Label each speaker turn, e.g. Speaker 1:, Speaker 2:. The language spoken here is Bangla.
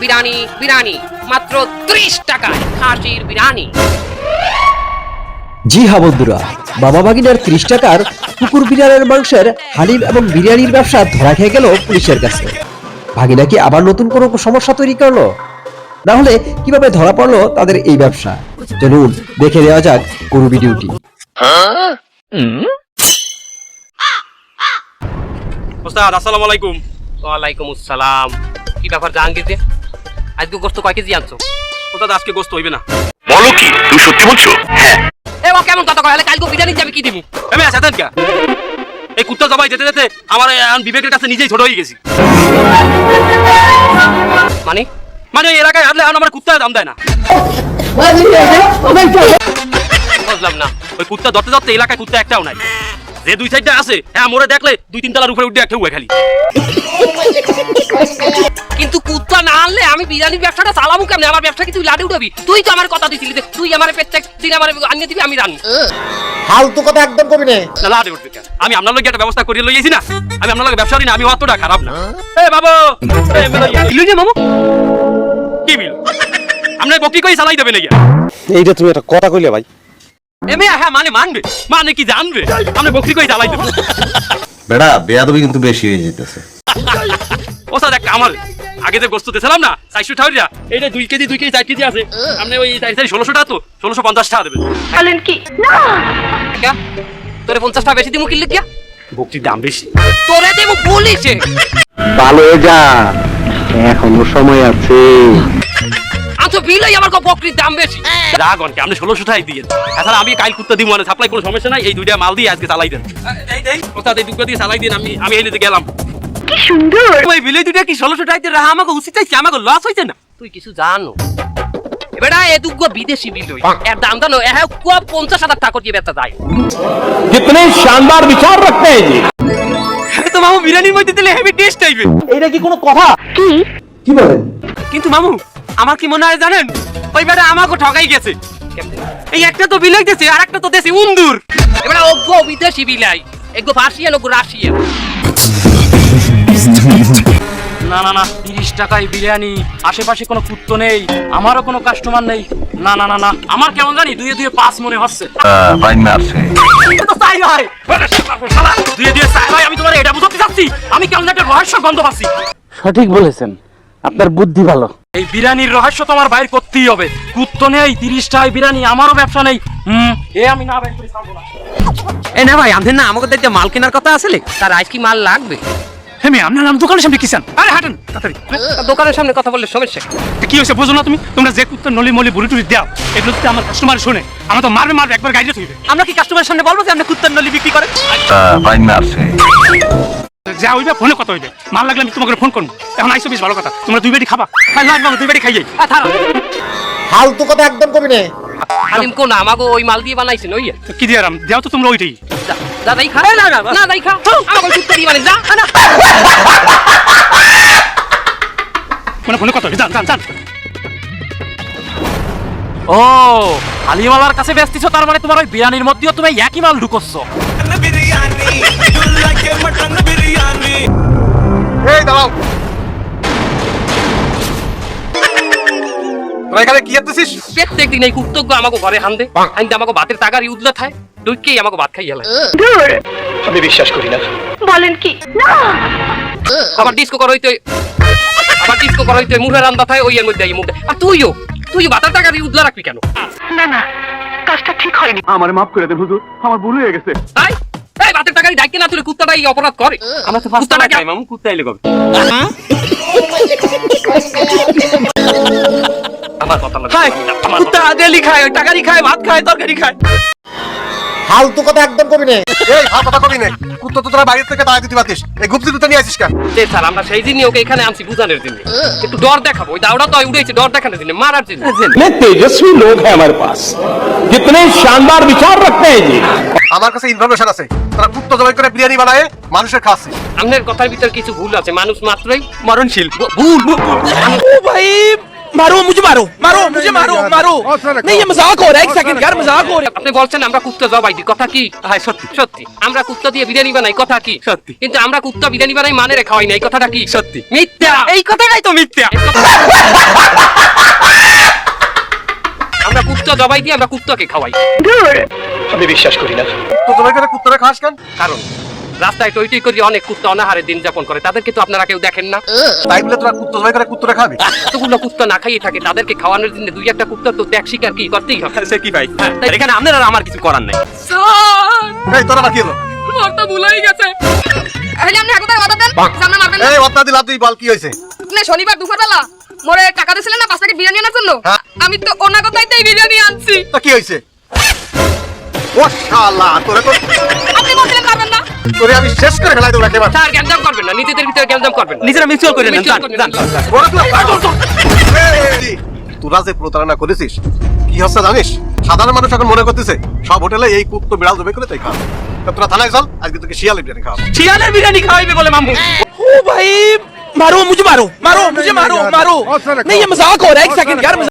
Speaker 1: বিরিয়ানি বিরিয়ানি মাত্র ত্রিশ টাকায় খাসির বিরিয়ানি
Speaker 2: জি হ্যাঁ বন্ধুরা মামা বাগিনার ত্রিশ টাকার কুকুর বিড়ালের মাংসের হালিম এবং বিরিয়ানির ব্যবসা ধরা খেয়ে গেল পুলিশের কাছে। ভাগিনা কি আবার নতুন কোনো সমস্যা তৈরি করল? না হলে কীভাবে ধরা পড়ল তাদের এই ব্যবসা? চলুন দেখে নেওয়া যাক পুরো ভিডিওটি।
Speaker 3: ওস্তাদ আসসালামু আলাইকুম।
Speaker 1: ওয়ালাইকুম আসসালাম। কি ব্যাপার জাহাঙ্গীর যে আজকে গোস্ত কয় কেজি আনছো?
Speaker 3: ওস্তাদ আজকে গোস্ত হইবে না।
Speaker 4: বলো কি তুমি সত্যি বলছো হ্যাঁ।
Speaker 1: এ বাবা কেমন কথা কয়? কালকে বিরিয়ানি যাবে কি দিবি
Speaker 3: আমি আছেন কে? এই কুত্তা জবাই যেতে যেতে আমার এখন বিবেকের কাছে নিজেই ছোট হয়ে গেছি।
Speaker 1: মানে?
Speaker 3: মানে এই এলাকায় হারলে এখন আমার কুত্তা দাম দেয় না।
Speaker 1: বুঝলাম না।
Speaker 3: ওই কুত্তা ধরতে ধরতে এলাকায় কুত্তা একটাও নাই। যে দুই সাইডটা আছে হ্যাঁ মোরে দেখলে দুই তিন তলার উপরে উঠে একটা হুয়ে খালি।
Speaker 1: আনলে আমি বিরিয়ানির ব্যবসাটা চালাবো কেমনে? আমার ব্যবসা কি তুই লাডে উঠাবি? তুই তো আমার কথা দিছিলি তুই আমার প্রত্যেক দিন আমার আনিয়ে দিবি আমি রান্না।
Speaker 5: ফালতু কথা একদম কবি নে।
Speaker 3: লাটে উঠবে কেন? আমি আপনার লোক একটা ব্যবস্থা করিয়ে লইয়েছি না? আমি আপনার লোক ব্যবসা করি না আমি অতটা খারাপ না। এ বাবু এ ইয়া। বিলু যে মামু? কি বিল আপনার বকি কই চালাই দেবে নাকি?
Speaker 6: এইটা তুমি একটা কথা কইলে ভাই।
Speaker 3: এমে হ্যাঁ মানে মানবে। মানে কি জানবে? আপনি বকরি কই চালাই দেবে?
Speaker 7: বেড়া বেয়াদবি কিন্তু বেশি হয়ে যেতেছে।
Speaker 3: ও স্যার একটা আমার আগে যে গোস্ত দিয়েছিলাম না চারশো টাকা এইটা দুই কেজি দুই কেজি চার কেজি আছে। আপনি ওই চার চারি ষোলোশো টাকা তো ষোলোশো পঞ্চাশ টাকা দেবেন
Speaker 1: ক্যা? তোরে পঞ্চাশ টাকা বেশি দিমু কিনলে কিয়া
Speaker 3: বকরির দাম বেশি।
Speaker 1: তোরে দেবো পুলিশে।
Speaker 6: ভালো হয়ে যা। এখনও সময় আছে।
Speaker 1: আচ্ছা বিলাই আমার কো বকরির দাম বেশি।
Speaker 3: রাগন কে আপনি ষোলোশো টাকাই দিয়ে এছাড়া আমি কাল কুত্তা দিব মানে সাপ্লাই কোনো সমস্যা নাই। এই দুইটা মাল দিয়ে আজকে চালাই দেন। ওস্তাদ এই দুটো দিয়ে চালাই দিন আমি আমি এই নিতে গেলাম। কি সুন্দর। ওই বিলে দুইটা কি ষোলোশো টাকা রাহা আমাকে উচিত চাইছে? আমাকে লস হয়েছে না?
Speaker 1: তুই কিছু জানো? এবারে এ দুগো বিদেশি বিল হই এর দাম জানো? এ হ্যাঁ কুয়া পঞ্চাশ হাজার টাকা দিয়ে বেচা যায়।
Speaker 6: কিতনে শানদার বিচার রাখতে हैं जी
Speaker 3: আরে তো মামু বিরিয়ানির মধ্যে দিলে হেভি টেস্ট আইবে।
Speaker 6: এইটা কি কোনো কথা?
Speaker 2: কি? বলেন?
Speaker 3: কিন্তু মামু আমার কি মনে হয় জানেন? ওই বেটা আমাকে ঠকাই গেছে। এই একটা তো বিলাই দিয়েছে আর একটা তো দেশে উন্দুর।
Speaker 1: এবারে ওগো বিদেশি বিলাই। এগো ফার্সিয়ান ওগো রাশিয়ান
Speaker 8: না না না তিরিশ টাকায় বিরিয়ানি আশেপাশে কোনো কুত্তো নেই আমারও কোনো কাস্টমার নেই। না না না না আমার কেমন জানি দুয়ে দুয়ে পাঁচ মনে হচ্ছে।
Speaker 7: বাইন মারছে
Speaker 8: এটা তো তাই দুয়ে দুয়ে চাই ভাই আমি তোমার এটা বুঝতে চাচ্ছি। আমি কেমন একটা রহস্য গন্ধ পাচ্ছি।
Speaker 6: সঠিক বলেছেন। আপনার বুদ্ধি ভালো।
Speaker 8: এই বিরিয়ানির রহস্য তোমার বাইর করতেই হবে। কুত্তো নেই তিরিশ টাকায় বিরিয়ানি আমারও ব্যবসা নেই। হুম এ আমি না বাইর করে না।
Speaker 1: এ না ভাই আমাদের না? আমাকে দেখতে মাল কেনার কথা আসলে তার আজ কি মাল লাগবে।
Speaker 8: হেমি আপনার নাম দোকানের সামনে কিসান আরে হাঁটেন তাড়াতাড়ি।
Speaker 1: দোকানের সামনে কথা বললে সমস্যা কি?
Speaker 8: কি হয়েছে বুঝো না তুমি? তোমরা যে কুত্তর নলি মলি বুড়ি টুড়ি দাও এগুলো যদি আমার কাস্টমার শুনে আমার তো মারবে মারবে একবার গাইডে থইবে
Speaker 1: আমরা কি কাস্টমারের সামনে বলব যে আপনি কুত্তার নলি বিক্রি করেন?
Speaker 7: বাইন মারছে
Speaker 8: যা হইবে ফোনে কথা হইবে। মাল লাগলে আমি তোমাকে ফোন করব। এখন আইসো বেশ ভালো কথা। তোমরা দুই বেটি খাবা। হ্যাঁ লাগবে দুই বেটি খাই যাই।
Speaker 5: ফালতু কথা একদম কবি নে।
Speaker 1: হালিম কোন আমাকে ওই মাল দিয়ে বানাইছেন ওই
Speaker 8: কি দিয়ে আরাম দেও তো তোমরা ওইটাই।
Speaker 1: দাদাই খা না না না দাই খা আমাকে কুত্তা দিয়ে যা না।
Speaker 8: মানে ফোনে কথা জান জান জান
Speaker 9: ও আলিমালার কাছে ব্যস্তিছ তার মানে তোমার ওই বিরিয়ানির মধ্যেও তুমি একই মাল ঢুকচ্ছ।
Speaker 6: এই দাঁড়াও। তোরা এখানে কি করতেছিস
Speaker 1: প্রত্যেক দিন এই কুত্তজ্ঞ আমাকে ঘরে হান দে। আমাকে ভাতের টাকার ইউদলা থায় আমাকে ভাত হেলায়
Speaker 6: আমি বিশ্বাস করি না।
Speaker 1: আবার ডিস্কো করা হইতে আবার ডিস্কো করা হইতে মুখে রান্দা থায় ওই এর মধ্যে এই মুখে আর তুইও তুই ভাতের টাকার ইউদলা রাখবি কেন?
Speaker 6: আমার মাফ করে দেন হুজুর আমার ভুল হয়ে গেছে।
Speaker 1: তাই এই ভাতের ডাকি না তুই কুত্তাটা এই অপরাধ করে।
Speaker 3: আমার তো
Speaker 1: কুত্তাটা
Speaker 3: মামু কুত্তা এলে কবে?
Speaker 1: আমার কথা লাগে
Speaker 3: খায় কুত্তা ডেলি খায় ওই টাকারি খায় ভাত খায় তরকারি খায়
Speaker 5: ফালতু কথা একদম কবি নে
Speaker 6: এই হাত কথা কবি নে কুত্তা তো তোরা বাইরে থেকে তাড়া দিতে পারতিস এই গুপ্তি দুটো নিয়ে আসিস কেন
Speaker 1: যে স্যার আমরা সেই দিনই ওকে এখানে আনছি বুঝানোর জন্য একটু ডর দেখাবো ওই দাওড়া তো উঠেছে ডর দেখানোর জন্য মারার জন্য
Speaker 6: कितने तेजस्वी लोग हैं हमारे पास कितने शानदार विचार रखते हैं जी
Speaker 7: আমার কাছে ইনফরমেশন আছে তারা কুত্তা জবাই করে বিরিয়ানি বানায় মানুষের খাচ্ছে
Speaker 1: আপনার কথার ভিতর কিছু ভুল আছে মানুষ মাত্রই
Speaker 3: মরণশীল
Speaker 1: ভুল
Speaker 9: ভাই मारो मुझे मारो मारो मुझे मारो मारो। नहीं ये मजाक हो रहा है एक सेकंड यार मजाक हो रहा है।
Speaker 1: আপনি বলছেন আমরা কুত্তা জবাই দিই। কথা কি?
Speaker 3: হ্যাঁ সত্যি
Speaker 1: সত্যি। আমরা কুত্তা দিয়ে বিরিয়ানি বানাই কথা কি?
Speaker 3: সত্যি।
Speaker 1: কিন্তু আমরা কুত্তা বিরিয়ানি বানাই মানে রেখা হয় না কথাটা কি?
Speaker 3: সত্যি।
Speaker 1: মিথ্যা!
Speaker 3: এই কথাটাই তো মিথ্যা।
Speaker 1: আমরা কুত্তা জবাই দিয়ে আমরা কুত্তাকে খাওয়াই।
Speaker 6: আমি বিশ্বাস করি না।
Speaker 7: তো তোমার কাছে কুত্তারা খাস কেন?
Speaker 1: কারণ? রাস্তায় টই টই করে অনেক কুত্তা অনাহারে দিন যাপন করে তাদেরকে তো আপনারা কেউ দেখেন না।
Speaker 7: তাই বলে তোরা কুত্ত জবাই করে কুত্তরে খাবি?
Speaker 1: এতগুলো কুত্তা না খাইয়ে থাকে তাদেরকে খাওয়ানোর জন্য দুই একটা কুত্তার তো ত্যাগ স্বীকার কি করতেই হবে।
Speaker 3: সে কি ভাই? এখানে আপনার আর আমার কিছু করার নাই।
Speaker 7: এই তোরা আবার কি হলো?
Speaker 1: মোরটা ভুলাই গেছে।
Speaker 10: হইলে আপনি একবার কথা দেন সামনে মারবেন
Speaker 7: এই অত্তা দিলা তুই বল কি হয়েছে?
Speaker 10: আপনি শনিবার দুপুরবেলা মোরে টাকা দিয়েছিলেন না পাঁচ প্যাকেট বিরিয়ানি আনার জন্য?
Speaker 7: হ্যাঁ।
Speaker 10: আমি তো ওনা কথাইতেই বিরিয়ানি আনছি।
Speaker 7: তা কি হয়েছে? ও শালা তোরে তো
Speaker 10: আপনি বলছিলেন না
Speaker 7: তোরে আমি শেষ করে ফেলাই দেবো একেবারে
Speaker 1: স্যার গ্যাঞ্জাম করবেন না নিজেদের ভিতরে গ্যাঞ্জাম করবেন না
Speaker 3: নিজেরা মিউচুয়াল করে নেন
Speaker 1: Mutual
Speaker 3: যান,
Speaker 1: করে
Speaker 3: যান,
Speaker 1: নেন।
Speaker 3: যান।
Speaker 7: ওরে তুই পাগল তো। এই, তোরা যে প্রতারণা করেছিস কি হচ্ছে জানিস সাধারণ মানুষ এখন মনে করতেছে সব হোটেলে এই কুত্তো বিড়াল জবাই করে তাই খাওয়া তা তোরা থানায় চল আজকে তোকে শিয়ালে বিরিয়ানি খাওয়া
Speaker 3: শিয়ালের বিরিয়ানি খাওয়াইবে বলে মামু
Speaker 9: ओ भाई मारो मुझे मारो मारो मुझे मारो मारो नहीं ये मजाक हो रहा है एक सेकंड यार मजाक-